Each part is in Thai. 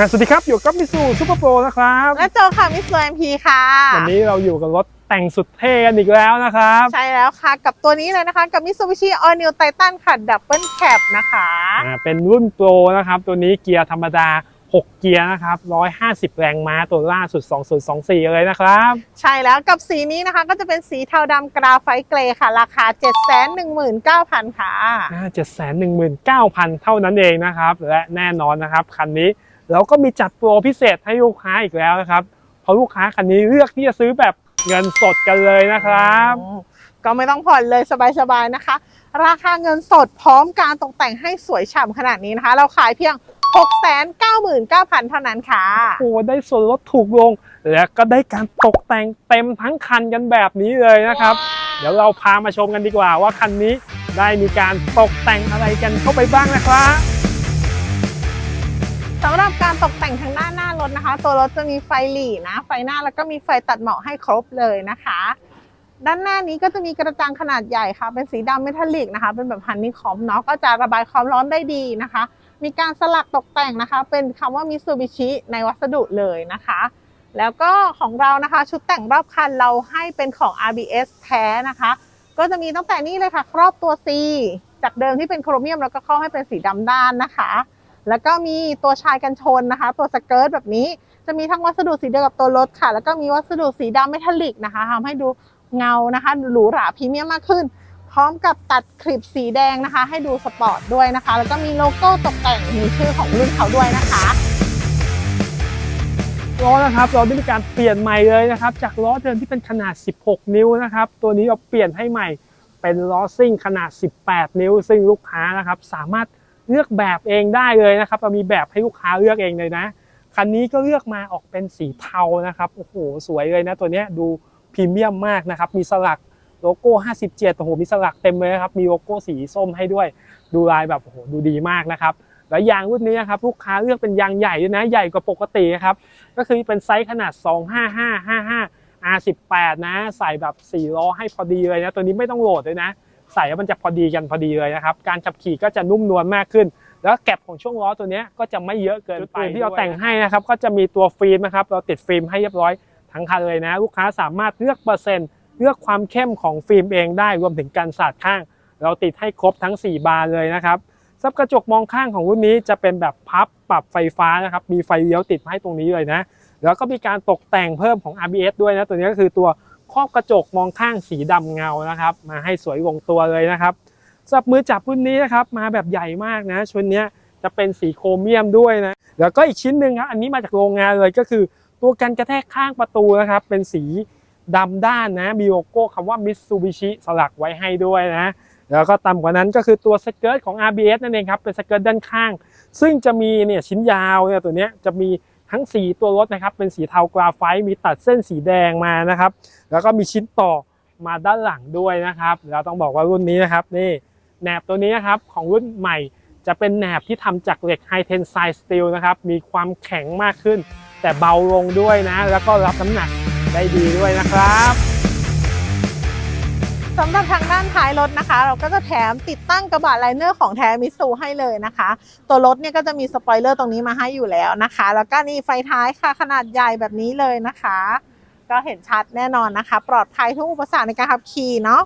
อ่าสวัสดีครับ อยู่กับมิสูซูเปอร์โปรนะครับและโจค่ะมิสเตอร์เอ็มพีค่ะ วันนี้เราอยู่กับรถแต่งสุดเท่กันอีกแล้วนะครับ ใช่แล้วค่ะ กับตัวนี้เลยนะคะกับ Mitsubishi All New Titan ค่ะ Double Cab นะคะอ่าเป็นรุ่นโปรนะครับ ตัวนี้เกียร์ธรรมดา 6 เกียร์นะครับ 150 แรงม้าตัวล่าสุด 2024 เลยนะครับ ใช่แล้วกับสีนี้นะคะก็จะเป็นสีเทาดำกราไฟต์เกรย์ค่ะ ราคา 719,000 ค่ะเจ็ดแสนหนึ่งหมื่นเก้าพันเท่านั้นเองนะครับ และแน่นอนนะครับ คันนี้ เราก็มีจัดโปรพิเศษให้ลูกค้าอีกแล้วนะครับ เพราะลูกค้าคันนี้เลือกที่จะซื้อแบบเงินสดกันเลยนะครับ ก็ไม่ต้องผ่อนเลยสบายๆนะคะ ราคาเงินสดพร้อมการตกแต่งให้สวยฉ่ำขนาดนี้นะคะ เราขายเพียง 699,000 เท่านั้นค่ะ โอ้โหได้ส่วนลดถูกลง และก็ได้การตกแต่งเต็มทั้งคันกันแบบนี้เลยนะครับ เดี๋ยวเราพามาชมกันดีกว่าว่าคันนี้ได้มีการตกแต่งอะไรกันเข้าไปบ้างนะครับ สำหรับการตกแต่งทางด้านหน้ารถนะคะ ตัวรถจะมีไฟหลีนะ ไฟหน้าแล้วก็มีไฟตัดหมอกให้ครบเลยนะคะ ด้านหน้านี้ก็จะมีกระจังขนาดใหญ่ค่ะ เป็นสีดำเมทัลลิกนะคะ เป็นแบบฮันนี่คอมเนาะก็จะระบายความร้อนได้ดีนะคะ มีการสลักตกแต่งนะคะ เป็นคำว่ามิซูบิชิในวัสดุเลยนะคะ แล้วก็ของเรานะคะชุดแต่งรอบคันเราให้เป็นของ RBS แท้นะคะ ก็จะมีตั้งแต่นี้เลยค่ะ ครอบตัว C จากเดิมที่เป็นโครเมียมแล้วก็เข้าให้เป็นสีดำด้านนะคะ แล้วก็มีตัวชายกันชนนะคะ ตัวสเกิร์ตแบบนี้จะมีทั้งวัสดุสีเดียวกับตัวรถค่ะ แล้วก็มีวัสดุสีดำเมทัลลิกนะคะทำให้ดูเงานะคะหรูหราพรีเมียมมากขึ้น พร้อมกับตัดคลิปสีแดงนะคะ ให้ดูสปอร์ตด้วยนะคะ แล้วก็มีโลโก้ตกแต่งมีชื่อของรุ่นเขาด้วยนะคะล้อนะครับเราได้มีการเปลี่ยนใหม่เลยนะครับ จากล้อเดิมที่เป็นขนาด 16 นิ้วนะครับ ตัวนี้เราเปลี่ยนให้ใหม่เป็นล้อซิ่งขนาด 18 นิ้ว ซึ่งลูกค้านะครับ สามารถ เลือกแบบเองได้เลยนะครับ เรามีแบบให้ลูกค้าเลือกเองเลยนะ คันนี้ก็เลือกมาออกเป็นสีเทานะครับ โอ้โห สวยเลยนะ ตัวนี้ดูพรีเมียมมากนะครับ มีสลักโลโก้ 57 โอ้โห มีสลักเต็มเลยนะครับ มีโลโก้สีส้มให้ด้วย ดูลายแบบ โอ้โห ดูดีมากนะครับ แล้วยางรุ่นนี้นะครับ ลูกค้าเลือกเป็นยางใหญ่ด้วยนะ ใหญ่กว่าปกตินะครับ ก็คือเป็นไซส์ขนาด 25555 R18 นะ ใส่แบบ4ล้อให้พอดีเลยนะ ตัวนี้ไม่ต้องโหลดเลยนะ ใส่แล้วมันจะพอดีกันพอดีเลยนะครับ การขับขี่ก็จะนุ่มนวลมากขึ้น แล้วแก็บของช่วงล้อตัวเนี้ยก็จะไม่เยอะเกินไปที่เราแต่งให้นะครับ ก็จะมีตัวฟิล์มนะครับ เราติดฟิล์มให้เรียบร้อยทั้งคันเลยนะ ลูกค้าสามารถเลือกเปอร์เซ็นต์เลือกความเข้มของฟิล์มเองได้รวมถึงการสาดข้าง เราติดให้ครบทั้ง 4 บานเลยนะครับซับกระจกมองข้างของรุ่นนี้จะเป็นแบบพับปรับไฟฟ้านะครับมีไฟเลี้ยวติดมาให้ตรงนี้เลยนะ แล้วก็มีการตกแต่งเพิ่มของ RBS ด้วยนะตัวนี้ก็คือตัว ครอบกระจกมองข้างสีดำเงานะครับ มาให้สวยลงตัวเลยนะครับสำหรับมือจับรุ่นนี้นะครับมาแบบใหญ่มากนะชุดนี้จะเป็นสีโครเมียมด้วยนะแล้วก็อีกชิ้นหนึ่งครับอันนี้มาจากโรงงานเลยก็คือตัวกันกระแทกข้างประตูนะครับเป็นสีดำด้านนะมีโลโก้คำว่า Mitsubishi สลักไว้ให้ด้วยนะแล้วก็ต่ำกว่านั้นก็คือตัวสเกิร์ตของ RBS นั่นเองครับเป็นสเกิร์ตด้านข้าง ซึ่งจะมีเนี่ยชิ้นยาวเนี่ยตัวเนี้ยจะมี ทั้งสีตัวรถนะครับ เป็นสีเทากราไฟต์มีตัดเส้นสีแดงมานะครับ แล้วก็มีชิ้นต่อมาด้านหลังด้วยนะครับ เราต้องบอกว่ารุ่นนี้นะครับนี่แหนบตัวนี้นะครับของรุ่นใหม่จะเป็นแหนบที่ทำจากเหล็กไฮเทนไซสตีลนะครับ มีความแข็งมากขึ้น แต่เบาลงด้วยนะ แล้วก็รับน้ำหนักได้ดีด้วยนะครับ สำหรับทางด้านท้ายรถนะคะ เราก็จะแถมติดตั้งกระบะไลเนอร์ของแท้มิสูให้เลยนะคะ ตัวรถเนี่ยก็จะมีสปอยเลอร์ตรงนี้มาให้อยู่แล้วนะคะ แล้วก็นี่ไฟท้ายค่ะขนาดใหญ่แบบนี้เลยนะคะ ก็เห็นชัดแน่นอนนะคะ ปลอดภัยทุกอุปสรรคในการขับขี่เนาะ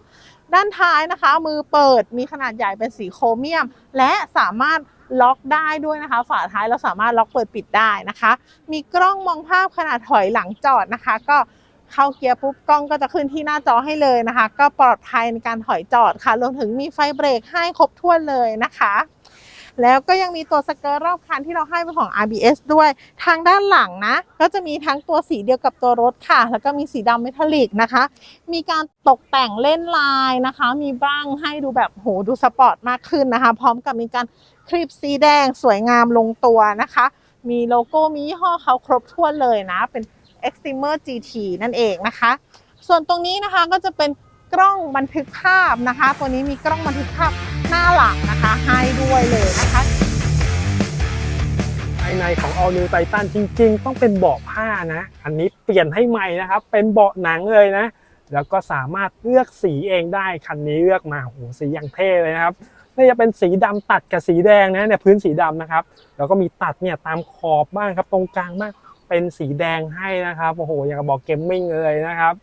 ด้านท้ายนะคะ มือเปิดมีขนาดใหญ่เป็นสีโครเมียม และสามารถล็อกได้ด้วยนะคะ ฝาท้ายเราสามารถล็อกเปิดปิดได้นะคะ มีกล้องมองภาพขนาดถอยหลังจอดนะคะ ก็ เข้าเกียร์ปุ๊บกล้องก็จะขึ้นที่หน้าจอให้เลยนะคะ ก็ปลอดภัยในการถอยจอดค่ะรวมถึงมีไฟเบรกให้ครบถ้วนเลยนะคะแล้วก็ยังมีตัวสเกิร์ตรอบคันที่เราให้เป็นของ RBS ด้วย ทางด้านหลังนะ ก็จะมีทั้งตัวสีเดียวกับตัวรถค่ะ แล้วก็มีสีดำเมทัลลิกนะคะ มีการตกแต่งเล่นลายนะคะ มีบ้างให้ดูแบบโหดูสปอร์ตมากขึ้นนะคะ พร้อมกับมีการคลิปสีแดงสวยงามลงตัวนะคะ มีโลโก้มียี่ห้อเขาครบถ้วนเลยนะ เป็น Extremer GT นั่นเองนะคะ ส่วนตรงนี้นะคะก็จะเป็นกล้องบันทึกภาพนะคะ ตัวนี้มีกล้องบันทึกภาพหน้าหลังนะคะ ให้ด้วยเลยนะคะภายในของ All New Titan จริง ๆ ต้องเป็นเบาะผ้านะ อันนี้เปลี่ยนให้ใหม่นะครับ เป็นเบาะหนังเลยนะ แล้วก็สามารถเลือกสีเองได้ คันนี้เลือกมาโอ้โหสีอย่างเท่เลยนะครับนี่จะเป็นสีดำตัดกับสีแดงนะเนี่ยพื้นสีดำนะครับ แล้วก็มีตัดเนี่ยตามขอบบ้างครับตรงกลางบ้าง เป็นสีแดงให้นะครับโอ้โหอย่างกับบอกเกมมิ่งเลยนะครับ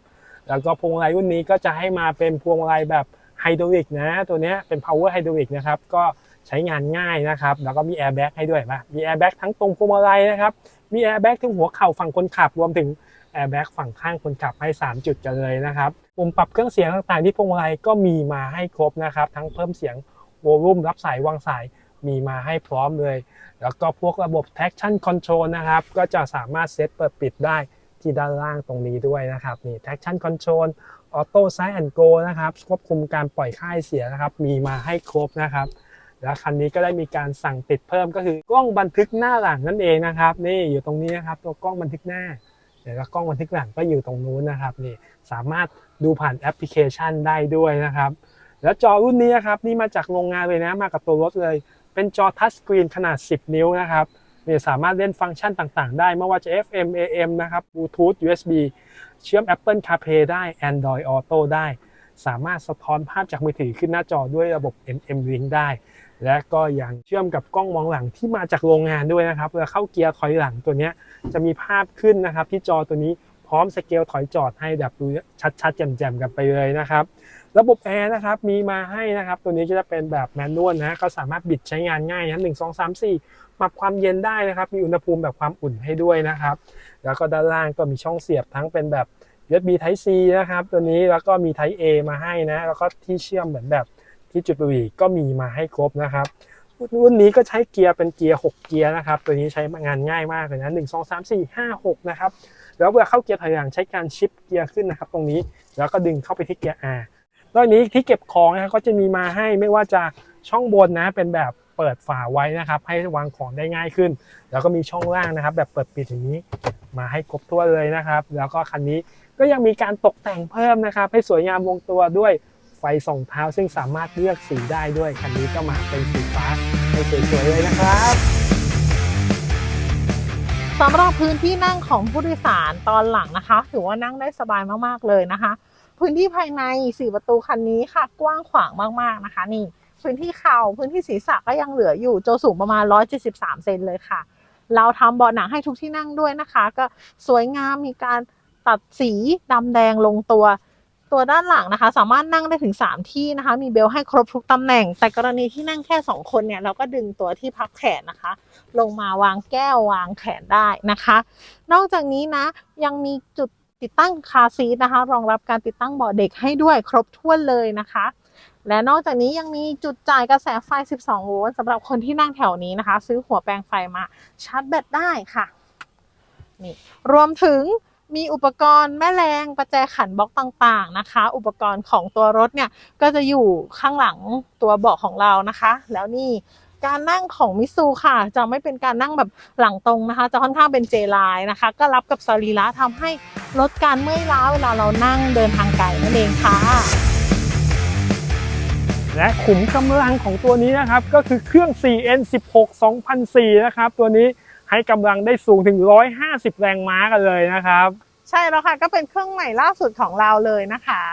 แล้วก็พวงมาลัยรุ่นนี้ก็จะให้มาเป็นพวงมาลัยแบบไฮดรอลิกนะตัวนี้เป็น power ไฮดรอลิกนะครับก็ใช้งานง่ายนะครับ แล้วก็มีแอร์แบ็กให้ด้วยปะมีแอร์แบ็กทั้งตรงพวงมาลัยนะครับมีแอร์แบ็กที่หัวเข่าฝั่งคนขับรวมถึงแอร์แบ็กฝั่งข้างคนขับให้ 3 จุดกันเลยนะครับปุ่มปรับเครื่องเสียงต่างๆที่พวงมาลัยก็มีมาให้ครบนะครับ ทั้งเพิ่มเสียงโวลูมรับสายวางสาย มีมาให้พร้อมเลย แล้วก็พวกระบบ traction control นะครับ ก็จะสามารถเซตเปิดปิดได้ที่ด้านล่างตรงนี้ด้วยนะครับนี่ traction control auto side and go นะครับควบคุมการปล่อยค่ายเสียนะครับ มีมาให้ครบนะครับ แล้วคันนี้ก็ได้มีการสั่งติดเพิ่มก็คือกล้องบันทึกหน้าหลังนั่นเองนะครับ นี่อยู่ตรงนี้นะครับ ตัวกล้องบันทึกหน้าเดี๋ยวแล้วกล้องบันทึกหลังก็อยู่ตรงนู้นนะครับนี่สามารถดูผ่านแอปพลิเคชันได้ด้วยนะครับ แล้วจอรุ่นนี้นะครับนี่มาจากโรงงานเลยนะมากับตัวรถเลย เป็นจอทัชสกรีนขนาด 10 นิ้วนะครับเนี่ยสามารถเล่นฟังก์ชันต่างๆ ได้ไม่ว่าจะ FM AM นะครับ Bluetooth USB เชื่อม Apple CarPlay ได้ Android Auto ได้ สามารถสะท้อนภาพจากมือถือขึ้นหน้าจอด้วยระบบ MM Link ได้ และก็ยังเชื่อมกับกล้องมองหลังที่มาจากโรงงานด้วยนะครับเวลาเข้าเกียร์ถอยหลังตัวนี้จะมีภาพขึ้นนะครับที่จอตัวนี้ ร้อมสเกลถอยจอดให้แบบดูชัดๆ แจ่มๆ กันไปเลยนะครับ ระบบแอร์นะครับมีมาให้นะครับ ตัวนี้ก็จะเป็นแบบแมนนวลนะก็สามารถบิดใช้งานง่ายนะหนึ่งสองสามสี่ปรับความเย็นได้นะครับ มีอุณหภูมิแบบความอุ่นให้ด้วยนะครับ แล้วก็ด้านล่างก็มีช่องเสียบทั้งเป็นแบบ USB Type C นะครับ ตัวนี้แล้วก็มี Type A มาให้นะ แล้วก็ที่เชื่อมเหมือนแบบที่จุดบุหรี่ก็มีมาให้ครบนะครับรุ่นนี้ก็ใช้เกียร์เป็นเกียร์ 6 เกียร์นะครับ ตัวนี้ใช้งานง่ายมากเลยนะ 1 2 3 4 5 6 นะครับ แล้วเวลาเข้าเกียร์ถอยหลังใช้การชิปเกียร์ขึ้นนะครับ ตรงนี้แล้วก็ดึงเข้าไปที่เกียร์ R นอกจากนี้ที่เก็บของนะครับก็จะมีมาให้ไม่ว่าจะช่องบนนะเป็นแบบเปิดฝาไว้นะครับ ให้วางของได้ง่ายขึ้น แล้วก็มีช่องล่างนะครับ แบบเปิดปิดอย่างนี้มาให้ครบถ้วนเลยนะครับ แล้วก็คันนี้ก็ยังมีการตกแต่งเพิ่มนะครับ ให้สวยงามลงตัวด้วยไฟส่องเท้าซึ่งสามารถเลือกสีได้ด้วยคันนี้ก็มาเป็นสีฟ้าให้สวยๆเลยนะครับ สำหรับพื้นที่นั่งของผู้โดยสารตอนหลังนะคะ ถือว่านั่งได้สบายมากๆเลยนะคะ พื้นที่ภายในสี่ประตูคันนี้ค่ะ กว้างขวางมากๆนะคะ นี่ พื้นที่เข่าพื้นที่ศีรษะก็ยังเหลืออยู่โจสูงประมาณ 173 เซนเลยค่ะ เราทำเบาะหนังให้ทุกที่นั่งด้วยนะคะ ก็สวยงามมีการตัดสีดำแดงลงตัว ตัวด้านหลังนะคะ สามารถนั่งได้ถึง 3 ที่นะคะ มีเบลให้ครบทุกตำแหน่ง แต่กรณีที่นั่งแค่ 2 คนเนี่ยเราก็ดึงตัวที่พับแขนนะคะ ลงมาวางแก้ววางแขนได้นะคะ นอกจากนี้นะยังมีจุดติดตั้งคาซีทนะคะ รองรับการติดตั้งเบาะเด็กให้ด้วยครบถ้วนเลยนะคะ และนอกจากนี้ยังมีจุดจ่ายกระแสไฟ 12 โวลต์สำหรับคนที่นั่งแถวนี้นะคะ ซื้อหัวแปลงไฟมาชาร์จแบตได้ค่ะนี่รวมถึง มีอุปกรณ์แม่แรงประแจขันบล็อกต่างๆนะคะ อุปกรณ์ของตัวรถเนี่ยก็จะอยู่ข้างหลังตัวเบาะของเรานะคะ แล้วนี่การนั่งของมิซูค่ะ จะไม่เป็นการนั่งแบบหลังตรงนะคะ จะค่อนข้างเป็นเจลน์นะคะ ก็รับกับสรีระทำให้ลดการเมื่อยล้าเวลาเรานั่งเดินทางไกลนั่นเองค่ะ และขุมกำลังของตัวนี้นะครับ ก็คือเครื่อง 4N16 2004 นะครับ ตัวนี้ ให้กำลังได้สูงถึง 150 แรงม้ากันเลยนะครับ ใช่แล้วค่ะก็เป็นเครื่องใหม่ล่าสุดของเราเลยนะคะ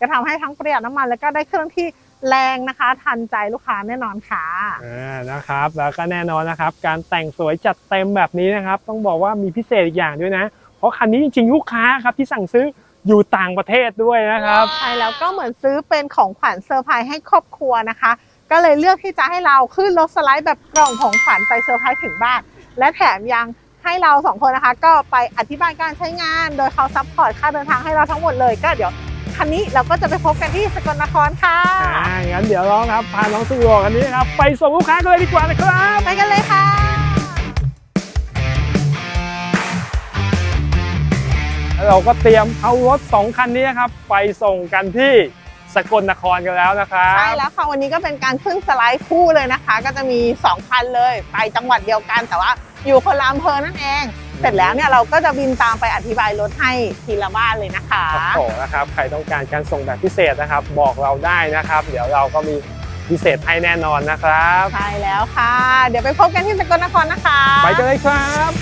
ก็ทำให้ทั้งประหยัดน้ำมัน แล้วก็ได้เครื่องที่แรงนะคะ ทันใจลูกค้าแน่นอนค่ะอ่านะครับ แล้วก็แน่นอนนะครับ การแต่งสวยจัดเต็มแบบนี้นะครับ ต้องบอกว่ามีพิเศษอีกอย่างด้วยนะ เพราะคันนี้จริงๆลูกค้าครับที่สั่งซื้ออยู่ต่างประเทศด้วยนะครับ ใช่แล้วก็เหมือนซื้อเป็นของขวัญเซอร์ไพรส์ให้ครอบครัวนะคะ ก็เลยเลือกที่จะให้เราขึ้นรถสไลด์แบบกล่องของขวัญไปเซอร์ไพรส์ถึงบ้าน และแถมยังให้เราสองคนนะคะ ก็ไปอธิบายการใช้งาน โดยเขาซัพพอร์ตค่าเดินทางให้เราทั้งหมดเลยก็เดี๋ยวคันนี้เราก็จะไปพบกันที่สกลนครค่ะอ่างั้นเดี๋ยวน้องครับพาน้องสุโรคันนี้นะครับไปส่งลูกค้ากันเลยดีกว่านะครับไปกันเลยค่ะแล้วเราก็เตรียมเอารถ 2 คันนี้นะครับ ไปส่งกันที่สกลนครกันแล้วนะครับใช่แล้วค่ะวันนี้ก็เป็นการขึ้นสไลด์คู่เลยนะคะ ก็จะมี 2 คันเลย ไปจังหวัดเดียวกันแต่ว่า อยู่คนละอำเภอนั่นเอง เสร็จแล้วเนี่ยเราก็จะบินตามไปอธิบายรถให้ทีละบ้านเลยนะคะโอ้โหนะครับใครต้องการการส่งแบบพิเศษนะครับ บอกเราได้นะครับ เดี๋ยวเราก็มีพิเศษให้แน่นอนนะครับ ใช่แล้วค่ะ เดี๋ยวไปพบกันที่สกลนครนะคะ ไปกันเลยครับ